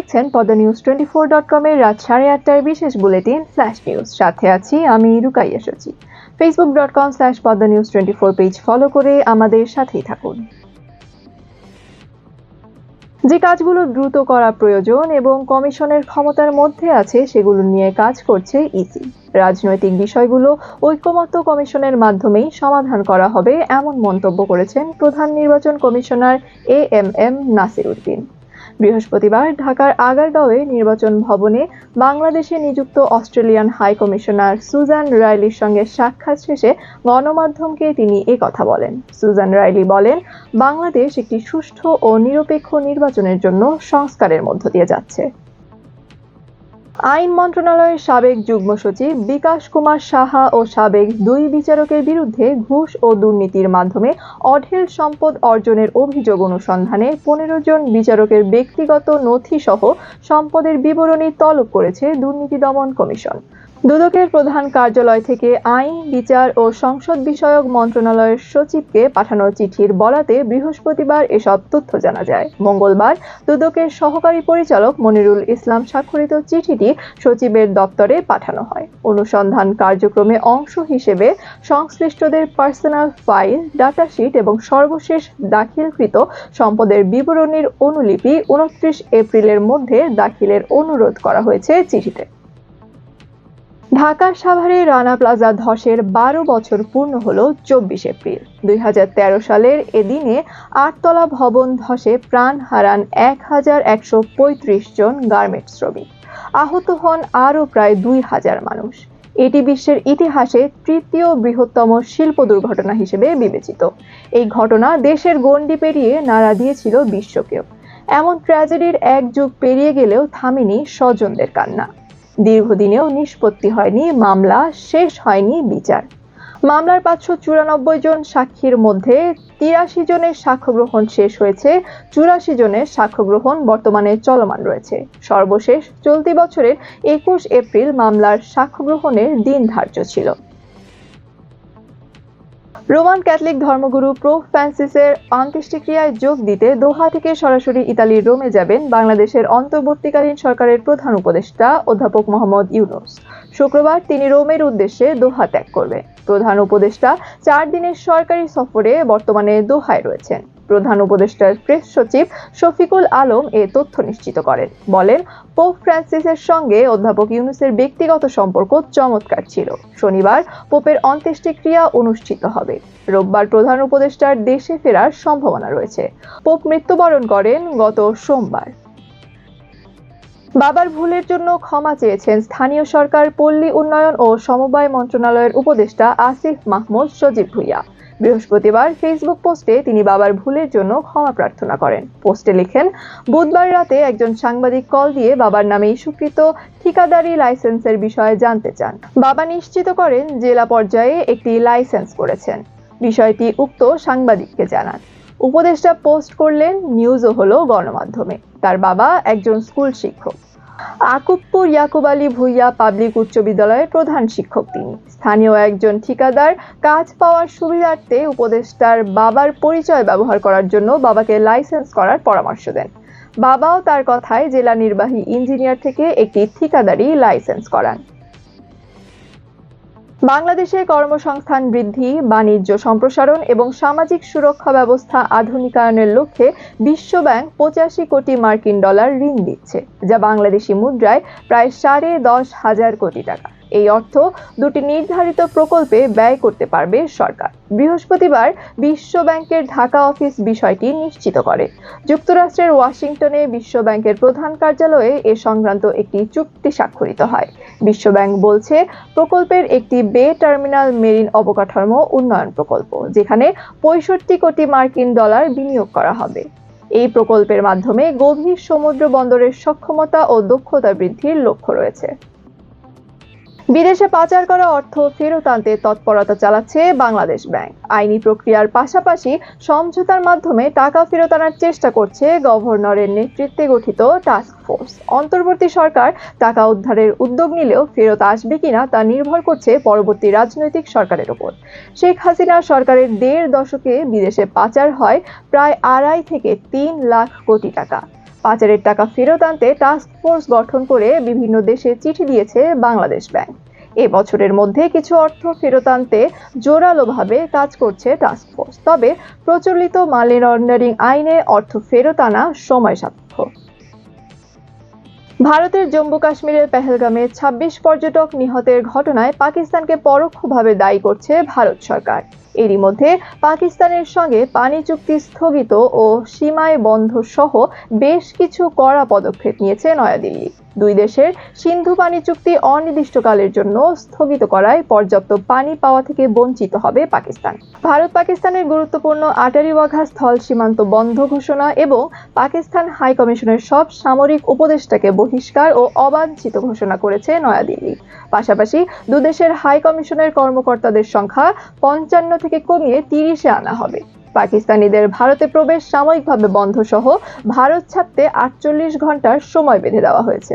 দেখছেন Padma news twenty four dot কমের রাত সাড়ে আটটার বিশেষ বুলেটিন ফ্ল্যাশ নিউজ। সাথে আছি আমি Rukaiya Sachi. Facebook dot com slash Padma news twenty four page follow করে আমাদের সাথেই থাকুন। যে কাজগুলো দ্রুত করা প্রয়োজন এবং কমিশনের ক্ষমতার মধ্যে আছে, সেগুলো নিয়ে কাজ করছে ইসি রাজনৈতিক বিষয়গুলো ঐক্যমত্য কমিশনের মাধ্যমেই সমাধান করা হবে, এমন মন্তব্য করেছেন প্রধান নির্বাচন commissioner A M M Nasir Uddin. বৃহস্পতিবার ঢাকার আগারগাঁওয়ে নির্বাচন ভবনে বাংলাদেশে নিযুক্ত অস্ট্রেলিয়ান হাই কমিশনার সুজান রাইলির সঙ্গে সাক্ষাৎ শেষে গণমাধ্যমকে তিনি এ কথা বলেন। সুজান রাইলি বলেন, বাংলাদেশ একটি সুষ্ঠু ও নিরপেক্ষ নির্বাচনের জন্য সংস্কারের মধ্য দিয়ে যাচ্ছে। আইন মন্ত্রণালয়ের সাবেক যুগ্ম সচিব বিকাশ কুমার সাহা ও সাবেক দুই বিচারকের বিরুদ্ধে ঘুষ ও দুর্নীতির মাধ্যমে অঢেল সম্পদ অর্জনের অভিযোগ অনুসন্ধানে পনেরো জন বিচারকের ব্যক্তিগত নথি সহ সম্পদের বিবরণী তলব করেছে দুর্নীতি দমন কমিশন। দুদকের প্রধান কার্যালয় থেকে আইন, বিচার ও সংসদ বিষয়ক মন্ত্রণালয়ের সচিবকে পাঠানো চিঠির বলাতে বৃহস্পতিবার এসব তথ্য জানা যায়। মঙ্গলবার দুদকের সহকারী পরিচালক মনিরুল ইসলাম স্বাক্ষরিত চিঠিটি সচিবের দপ্তরে পাঠানো হয়। অনুসন্ধান কার্যক্রমে অংশ হিসেবে সংশ্লিষ্টদের পার্সোনাল ফাইল, ডাটাশিট এবং সর্বশেষ দাখিলকৃত সম্পদের বিবরণীর অনুলিপি উনত্রিশ এপ্রিলের মধ্যে দাখিলের অনুরোধ করা হয়েছে চিঠিতে। ঢাকার সাভারে রানা প্লাজা ধসের বারো বছর পূর্ণ হল চব্বিশ এপ্রিল। দুই হাজার তেরো সালের এদিনে আটতলা ভবন ধসে প্রাণ হারান এক হাজার একশো পঁয়ত্রিশ জন গার্মেন্টস শ্রমিক। আহত হন আরও প্রায় দুই হাজার মানুষ। এটি বিশ্বের ইতিহাসে তৃতীয় বৃহত্তম শিল্প দুর্ঘটনা হিসেবে বিবেচিত। এই ঘটনা দেশের গণ্ডি পেরিয়ে নাড়া দিয়েছিল বিশ্বকেও। এমন ট্র্যাজেডির এক যুগ পেরিয়ে গেলেও থামেনি স্বজনদের কান্না। দীর্ঘদিনেও নিষ্পত্তি হয়নি, মামলা শেষ হয়নি বিচার। মামলার পাঁচশো চুরানব্বই জন সাক্ষীর মধ্যে তিরাশি জনের সাক্ষ্য গ্রহণ শেষ হয়েছে, চুরাশি জনের সাক্ষ্য গ্রহণ বর্তমানে চলমান রয়েছে। সর্বশেষ চলতি বছরের একুশ এপ্রিল মামলার সাক্ষ্য গ্রহণের দিন ধার্য ছিল। রোমান ক্যাথলিক ধর্মগুরু প্রো ফ্রান্সিসের অন্ত্যেষ্টিক্রিয়ায় যোগ দিতে দোহা থেকে সরাসরি ইতালির রোমে যাবেন বাংলাদেশের অন্তর্বর্তীকালীন সরকারের প্রধান উপদেষ্টা অধ্যাপক মোহাম্মদ ইউনুস। শুক্রবার তিনি রোমের উদ্দেশ্যে দোহা ত্যাগ করবেন। প্রধান উপদেষ্টা চার দিনের সরকারি সফরে বর্তমানে দোহায় রয়েছেন। প্রধান উপদেষ্টার প্রেস সচিব শফিকুল আলম এ তথ্য নিশ্চিত করেন। বলেন, পোপ ফ্রান্সিসের সঙ্গে অধ্যাপক ইউনুসের ব্যক্তিগত সম্পর্ক চমৎকার ছিল। শনিবার পোপের অন্ত্যেষ্টিক্রিয়া অনুষ্ঠিত হবে। রোববার প্রধান উপদেষ্টার দেশে ফেরার সম্ভাবনা রয়েছে। পোপ মৃত্যুবরণ করেন গত সোমবার। বাবার ভুলের জন্য ক্ষমা চেয়েছেন স্থানীয় সরকার, পল্লী উন্নয়ন ও সমবায় মন্ত্রণালয়ের উপদেষ্টা আসিফ মাহমুদ সজীব ভুইয়া। বৃহস্পতিবার ফেসবুক পোস্টে তিনি বাবার ভুলের জন্য ক্ষমা প্রার্থনা করেন। পোস্টে লিখেন, বুধবার রাতে একজন সাংবাদিক কল দিয়ে বাবার নামে ইস্যুকৃত ঠিকাদারি লাইসেন্সের বিষয়ে জানতে চান। বাবা নিশ্চিত করেন জেলা পর্যায়ে একটি লাইসেন্স করেছেন। বিষয়টি উক্ত সাংবাদিককে জানান। উপদেষ্টা পোস্ট করলেন, নিউজও হলো গণমাধ্যমে। তার বাবা একজন স্কুল শিক্ষক। আকুবপুর ইয়াকুব আলী ভুইয়া পাবলিক উচ্চ বিদ্যালয়ের প্রধান শিক্ষক তিনি। স্থানীয় একজন ঠিকাদার কাজ পাওয়ার সুবিধার্থে উপদেষ্টার বাবার পরিচয় ব্যবহার করার জন্য বাবাকে লাইসেন্স করার পরামর্শ দেন। বাবাও তার কথায় জেলা নির্বাহী ইঞ্জিনিয়ার থেকে একটি ঠিকাদারি লাইসেন্স করান। বাংলাদেশে কর্মসংস্থান বৃদ্ধি, বাণিজ্য সম্প্রসারণ এবং সামাজিক সুরক্ষা ব্যবস্থা আধুনিকায়নের লক্ষ্যে বিশ্বব্যাংক পঁচাশি কোটি মার্কিন ডলার ঋণ দিচ্ছে, যা বাংলাদেশি মুদ্রায় প্রায় সাড়ে দশ হাজার কোটি টাকা। এই অর্থ দুটি নির্ধারিত প্রকল্পে ব্যয় করতে পারবে সরকার। বৃহস্পতিবার বিশ্ব ব্যাংকের ঢাকা অফিস বিষয়টি নিশ্চিত করে। যুক্তরাষ্ট্রের ওয়াশিংটনে বিশ্ব ব্যাংকের প্রধান কার্যালয়ে এ সংক্রান্ত একটি চুক্তি স্বাক্ষরিত হয়। বিশ্বব্যাংক বলছে, প্রকল্পের একটি বে টার্মিনাল মেরিন অবকাঠামো উন্নয়ন প্রকল্প, যেখানে পঁয়ষট্টি কোটি মার্কিন ডলার বিনিয়োগ করা হবে। এই প্রকল্পের মাধ্যমে গভীর সমুদ্র বন্দরের সক্ষমতা ও দক্ষতা বৃদ্ধির লক্ষ্য রয়েছে। বিদেশে পাচার করা অর্থ ফেরত আনতে তৎপরতা চালাচ্ছে বাংলাদেশ ব্যাংক। আইনি প্রক্রিয়ার পাশাপাশি সমঝোতার মাধ্যমে টাকা ফেরত আনার চেষ্টা করছে গভর্নরের নেতৃত্বে গঠিত টাস্ক ফোর্স অন্তর্বর্তী সরকার টাকা উদ্ধারের উদ্যোগ নিলেও ফেরত আসবে কিনা তা নির্ভর করছে পরবর্তী রাজনৈতিক সরকারের ওপর। শেখ হাসিনা সরকারের দেড় দশকে বিদেশে পাচার হয় প্রায় আড়াই থেকে তিন লাখ কোটি টাকা। পাচারের টাকা ফেরত আনতে টাস্ক ফোর্স গঠন করে বিভিন্ন দেশে চিঠি দিয়েছে বাংলাদেশ ব্যাংক। এ বছরের মধ্যে কিছু অর্থ ফেরত আনতে জোরালোভাবে কাজ করছে টাস্ক ফোর্স তবে প্রচলিত মানি লন্ডারিং আইনে অর্থ ফেরত আনা সময় সাপেক্ষ। ভারতের জম্মু কাশ্মীরের পেহেলগামে ২৬ পর্যটক নিহতের ঘটনায় পাকিস্তানকে পরোক্ষভাবে দায়ী করছে ভারত সরকার। এরই মধ্যে পাকিস্তানের সঙ্গে পানি চুক্তি স্থগিত ও সীমায় বন্ধ সহ বেশ কিছু কড়া পদক্ষেপ নিয়েছে নয়াদিল্লি। দুই দেশের সিন্ধু পানি চুক্তি অনির্দিষ্টকালের জন্য স্থগিত করায় পর্যাপ্ত পানি পাওয়া থেকে বঞ্চিত হবে পাকিস্তান। ভারত পাকিস্তানের গুরুত্বপূর্ণ আটারি ওয়াঘা স্থল সীমান্ত বন্ধ ঘোষণা এবং পাকিস্তান হাই কমিশনের সব সামরিক উপদেষ্টাকে বহিষ্কার ও অবাঞ্ছিত ঘোষণা করেছে নয়াদিল্লি। পাশাপাশি দুদেশের হাই কমিশনের কর্মকর্তাদের সংখ্যা পঞ্চান্ন থেকে কমিয়ে তিরিশে আনা হবে। পাকিস্তানিদের ভারতে প্রবেশ সাময়িকভাবে বন্ধ সহ ভারত ছাড়তে আটচল্লিশ ঘণ্টার সময় বেঁধে দেওয়া হয়েছে।